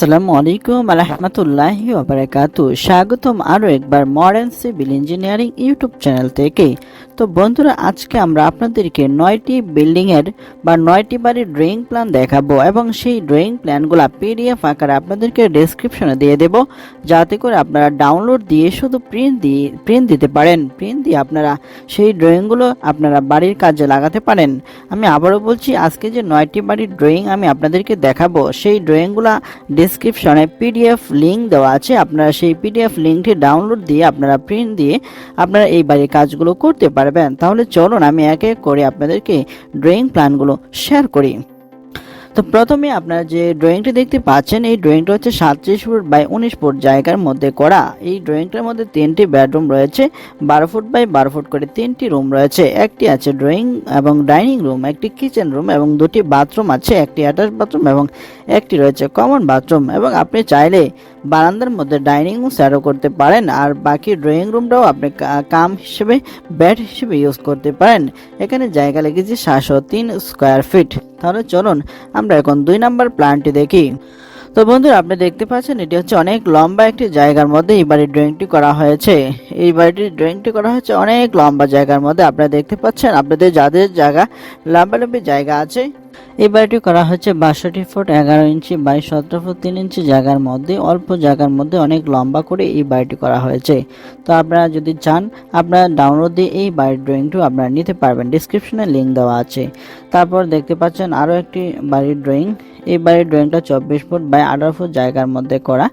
আসসালামু আলাইকুম রহমতুল্লাহি ওবারাকাতু স্বাগতম আরও একবার modern civil engineering YouTube channel থেকে। তো বন্ধুরা, আজকে আমরা আপনাদেরকে নয়টি বিল্ডিংয়ের বা নয়টি বাড়ির ড্রয়িং প্ল্যান দেখাবো এবং সেই ড্রয়িং প্ল্যানগুলো পিডিএফ আকারে আপনাদেরকে ডেসক্রিপশনে দিয়ে দেব। যাতে করে আপনারা ডাউনলোড দিয়ে শুধু প্রিন্ট দিয়ে প্রিন্ট দিতে পারেন। প্রিন্ট দিয়ে আপনারা সেই ড্রয়িংগুলো আপনারা বাড়ির কাজে লাগাতে পারেন। আমি আবারও বলছি, আজকে যে নয়টি বাড়ির ড্রয়িং আমি আপনাদেরকে দেখাবো, সেই ড্রয়িংগুলো ডিসক্রিপশনে পিডিএফ লিঙ্ক দেওয়া আছে। আপনারা সেই পিডিএফ লিঙ্কটি ডাউনলোড দিয়ে, আপনারা প্রিন্ট দিয়ে, আপনারা এই বাড়ির কাজগুলো করতে পারবেন। তাহলে চলুন, আমি এক এক করে আপনাদেরকে ড্রয়িং প্ল্যানগুলো শেয়ার করি। তো প্রথমে আপনারা যে ড্রয়িংটি দেখতে পাচ্ছেন, এই ড্রয়িংটা হচ্ছে সাতত্রিশ ফুট বাই উনিশ ফুট জায়গার মধ্যে করা। এই ড্রয়িংটার মধ্যে তিনটি বেডরুম রয়েছে, বারো ফুট বাই বারো ফুট করে তিনটি রুম রয়েছে। একটি আছে ড্রয়িং এবং ডাইনিং রুম একটি কিচেন রুম এবং দুটি বাথরুম আছে, একটি অ্যাটাচ বাথরুম এবং একটি রয়েছে কমন বাথরুম এবং আপনি চাইলে বারান্দার মধ্যে ডাইনিং সেটও করতে পারেন, আর বাকি ড্রয়িং রুমটাও আপনি কাম হিসেবে বেড হিসেবে ইউজ করতে পারেন। এখানে জায়গা লেগেছে সাতশো তিন স্কোয়ার ফিট তাহলে চলুন আমরা এখন দুই নাম্বার প্ল্যানটি দেখি। তো বন্ধুরা, আপনি দেখতে পাচ্ছেন এটি হচ্ছে অনেক লম্বা একটি জায়গার মধ্যে এই বাড়ির ড্রয়িংটি করা হয়েছে। এই বাড়িটির ড্রয়িংটি করা হয়েছে অনেক লম্বা জায়গার মধ্যে। আপনারা দেখতে পাচ্ছেন, আপনাদের যাদের জায়গা লম্বালম্বি জায়গা আছে এই বাড়িটি করা হচ্ছে বাষট্টি ফুট, এগারো ইঞ্চি বাই সতেরো ফুট, তিন ইঞ্চি জায়গার মধ্যে, অল্প জায়গার মধ্যে অনেক লম্বা করে এই বাড়িটি করা হয়েছে। তো আপনারা যদি চান, আপনারা ডাউনলোড দিয়ে এই বাড়ির ড্রয়িংটি আপনারা নিতে পারবেন। ডিসক্রিপশনে লিঙ্ক দেওয়া আছে। তারপর দেখতে পাচ্ছেন আরও একটি বাড়ির ড্রয়িং এই বাড়ির ড্রয়িংটা চব্বিশ ফুট বাই আঠারো ফুট জায়গার মধ্যে করা।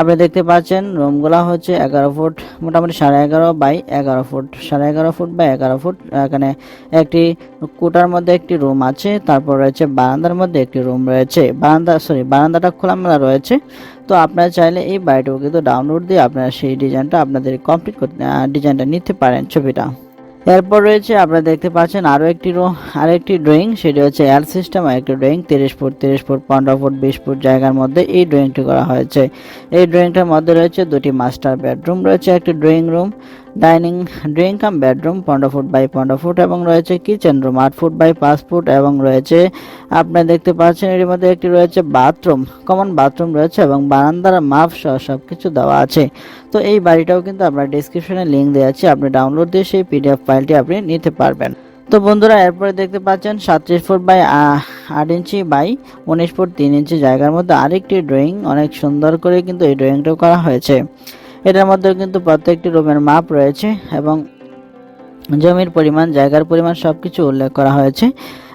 আপনি দেখতে পাচ্ছেন, রুমগুলো হচ্ছে এগারো ফুট, মোটামুটি সাড়ে এগারো বাই এগারো ফুট। সাড়ে এগারো ফুট বাই এগারো ফুট, এখানে একটি কোটার মধ্যে একটি রুম আছে, তারপর রয়েছে বারান্দার মধ্যে একটি রুম রয়েছে। বারান্দা সরি বারান্দাটা খোলামেলা রয়েছে। তো আপনারা চাইলে এই বাড়িটাও কিন্তু ডাউনলোড দিয়ে আপনারা সেই ডিজাইনটা আপনাদের কমপ্লিট করতে ডিজাইনটা নিতে পারেন ছবিটা। এরপর রয়েছে, আপনারা দেখতে পাচ্ছেন আরও একটি আরেকটি ড্রয়িং সেটি হচ্ছে এল সিস্টেম একটি ড্রয়িং তিরিশ ফুট তিরিশ ফুট, পনেরো ফুট, বিশ ফুট জায়গার মধ্যে এই ড্রয়িংটি করা হয়েছে। এই ড্রয়িংটার মধ্যে রয়েছে দুটি মাস্টার বেডরুম, রয়েছে একটি drawing room dining drawing cum bedroom, পনেরো ফুট বাই পনেরো ফুট এবং রয়েছে কিচেন রুম। আট ফুট বাই পাঁচ ফুট এবং রয়েছে আপনারা দেখতে পাচ্ছেন এর মধ্যে একটি রয়েছে বাথরুম। কমন বাথরুম রয়েছে এবং বারান্দার মাপ সহ সব কিছু দেওয়া আছে। তো এই বাড়িটাও কিন্তু আপনার ডিসক্রিপশনে লিঙ্ক দেওয়া আছে, আপনি ডাউনলোড দিয়ে সেই পিডিএফ ফাইলটি আপনি নিতে পারবেন। তো বন্ধুরা, এরপরে দেখতে পাচ্ছেন সাতত্রিশ ফুট বাই আট ইঞ্চি বাই উনিশ ফুট তিন ইঞ্চি জায়গার মধ্যে আরেকটি ড্রয়িং। অনেক সুন্দর করে কিন্তু এই ড্রয়িংটাও করা হয়েছে। এটার মধ্যে কিন্তু প্রত্যেকটি রুমের মাপ রয়েছে এবং জমির পরিমাণ, জায়গার পরিমাণ সব কিছু উল্লেখ করা হয়েছে।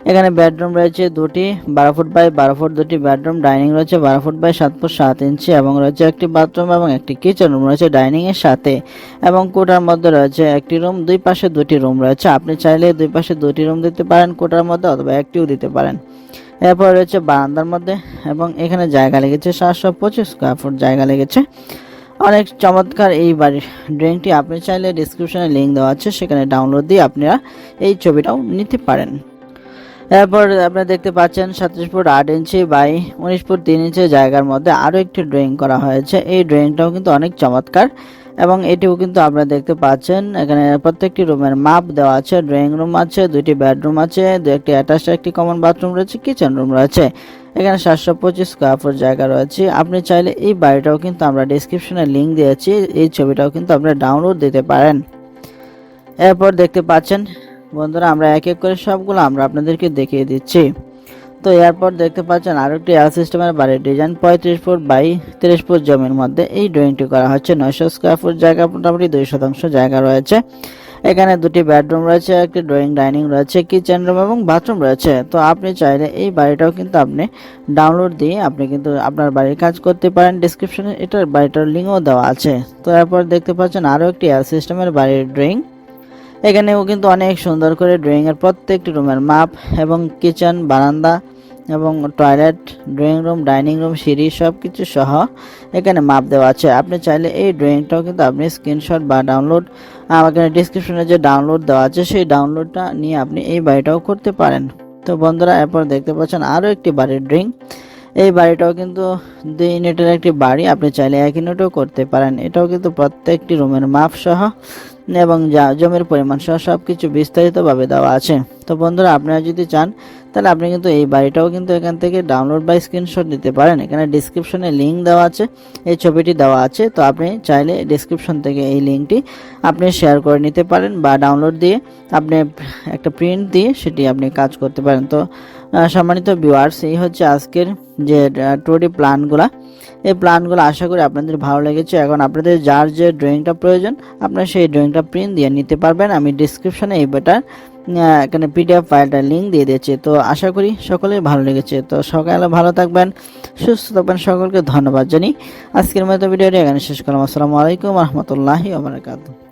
এখানে বেডরুম রয়েছে দুটি, বারো ফুট বাই বারো ফুট দুটি বেডরুম, ডাইনিং রয়েছে বারো ফুট বাই সাত ফুট সাত ইঞ্চি এবং রয়েছে একটি বাথরুম এবং একটি কিচেন রুম রয়েছে ডাইনিং এর সাথে এবং কোটার মধ্যে রয়েছে একটি রুম, দুই পাশে দুটি রুম রয়েছে। আপনি চাইলে দুই পাশে দুটি রুম দিতে পারেন, কোটার মধ্যে অথবা একটিও দিতে পারেন। এরপর রয়েছে বারান্দার মধ্যে এবং এখানে জায়গা লেগেছে সাতশো পঁচিশ স্কোয়ার ফুট জায়গা লেগেছে। অনেক চমৎকার এই বাড়ির ড্রয়িংটি আপনি চাইলে ডিসক্রিপশনে লিঙ্ক দেওয়া আছে, সেখানে ডাউনলোড দিয়ে আপনারা এই ছবিটাও নিতে পারেন। এরপর আপনারা দেখতে পাচ্ছেন সাতত্রিশ ফুট আট ইঞ্চি বাই উনিশ ফুট তিন ইঞ্চি জায়গার মধ্যে আরও একটি ড্রয়িং করা হয়েছে। এই ড্রয়িংটাও কিন্তু অনেক চমৎকার। এবং এটিও কিন্তু আপনারা দেখতে পাচ্ছেন। এখানে প্রত্যেকটি রুমের মাপ দেওয়া আছে, ড্রয়িং রুম আছে, দুইটি বেডরুম আছে, দু একটি অ্যাটাচ একটি কমন বাথরুম রয়েছে, কিচেন রুম রয়েছে। এখানে সাতশো পঁচিশ স্কোয়ার ফুট জায়গা রয়েছে। আপনি চাইলে এই বাড়িটাও কিন্তু আমরা ডিসক্রিপশনে লিঙ্ক দিয়েছি, এই ছবিটাও কিন্তু আপনারা ডাউনলোড দিতে পারেন। এরপর দেখতে পাচ্ছেন, বন্ধুরা আমরা এক এক করে সবগুলো আমরা আপনাদেরকে দেখিয়ে দিচ্ছি। তো এরপর দেখতে পাচ্ছেন আরও একটি এল সিস্টেমের বাড়ির ডিজাইন পঁয়ত্রিশ ফুট বাই তিরিশ ফুট জমির মধ্যে এই ড্রয়িংটি করা হচ্ছে। নয়শো স্কোয়ার ফুট জায়গা, মোটামুটি দুই শতাংশ জায়গা রয়েছে। এখানে দুটি বেডরুম রয়েছে, একটি ড্রয়িং ডাইনিং রয়েছে, কিচেন রুম এবং বাথরুম রয়েছে। তো আপনি চাইলে এই বাড়িটাও কিন্তু আপনি ডাউনলোড দিয়ে আপনি কিন্তু আপনার বাড়ির কাজ করতে পারেন। ডিসক্রিপশনে এটার বাড়িটার লিঙ্কও দেওয়া আছে। তো এরপর দেখতে পাচ্ছেন আরও একটি এল সিস্টেমের বাড়ির ড্রয়িং। এখানেও কিন্তু অনেক সুন্দর করে ড্রয়িং এর প্রত্যেকটি রুমের মাপ এবং কিচেন বারান্দা এবং toilet drawing room dining room সিঁড়ি সব কিছু সহ এখানে মাপ দেওয়া আছে। আপনি চাইলে এই ড্রয়িংটাও কিন্তু আপনি স্ক্রিনশট বা ডাউনলোড এখানে ডিসক্রিপশনে যে ডাউনলোড দেওয়া আছে, সেই ডাউনলোডটা নিয়ে আপনি এই বাড়িটাও করতে পারেন। তো বন্ধুরা, এরপর দেখতে পাচ্ছেন আরও একটি বাড়ির ড্রয়িং এই বাড়িটাও কিন্তু দুই ইউনিটের একটি বাড়ি, আপনি চাইলে এক ইউনিটও করতে পারেন। এটাও কিন্তু প্রত্যেকটি রুমের মাপ সহ এবং জমির পরিমাণ সহ সব কিছু বিস্তারিতভাবে দেওয়া আছে। তো বন্ধুরা, আপনারা যদি চান, তাহলে আপনি কিন্তু এই বাড়িটাও কিন্তু এখান থেকে ডাউনলোড বা স্ক্রিনশট দিতে পারেন। এখানে ডিসক্রিপশনে লিঙ্ক দেওয়া আছে, এই ছবিটি দেওয়া আছে। তো আপনি চাইলে ডিসক্রিপশন থেকে এই লিঙ্কটি আপনি শেয়ার করে নিতে পারেন বা ডাউনলোড দিয়ে আপনি একটা প্রিন্ট দিয়ে সেটি আপনি কাজ করতে পারেন। তো সম্মানিত ভিউয়ার্স এই হচ্ছে আজকের যে টুডি প্ল্যানগুলা এই প্ল্যানগুলো আশা করি আপনাদের ভালো লেগেছে। এখন আপনাদের যার যে ড্রয়িংটা প্রয়োজন, আপনারা সেই ড্রয়িংটা প্রিন্ট দিয়ে নিতে পারবেন। আমি ডিসক্রিপশনে এই বেটার এখানে পিডিএফ ফাইলটার লিঙ্ক দিয়ে দিয়েছি। তো আশা করি সকলেই ভালো লেগেছে। তো সকালে ভালো থাকবেন, সুস্থ থাকবেন। সকলকে ধন্যবাদ জানি আজকের মতো ভিডিওটি এখানে শেষ করলাম। আসসালামু আলাইকুম রহমতুল্লাহি ওবরাকাতুহ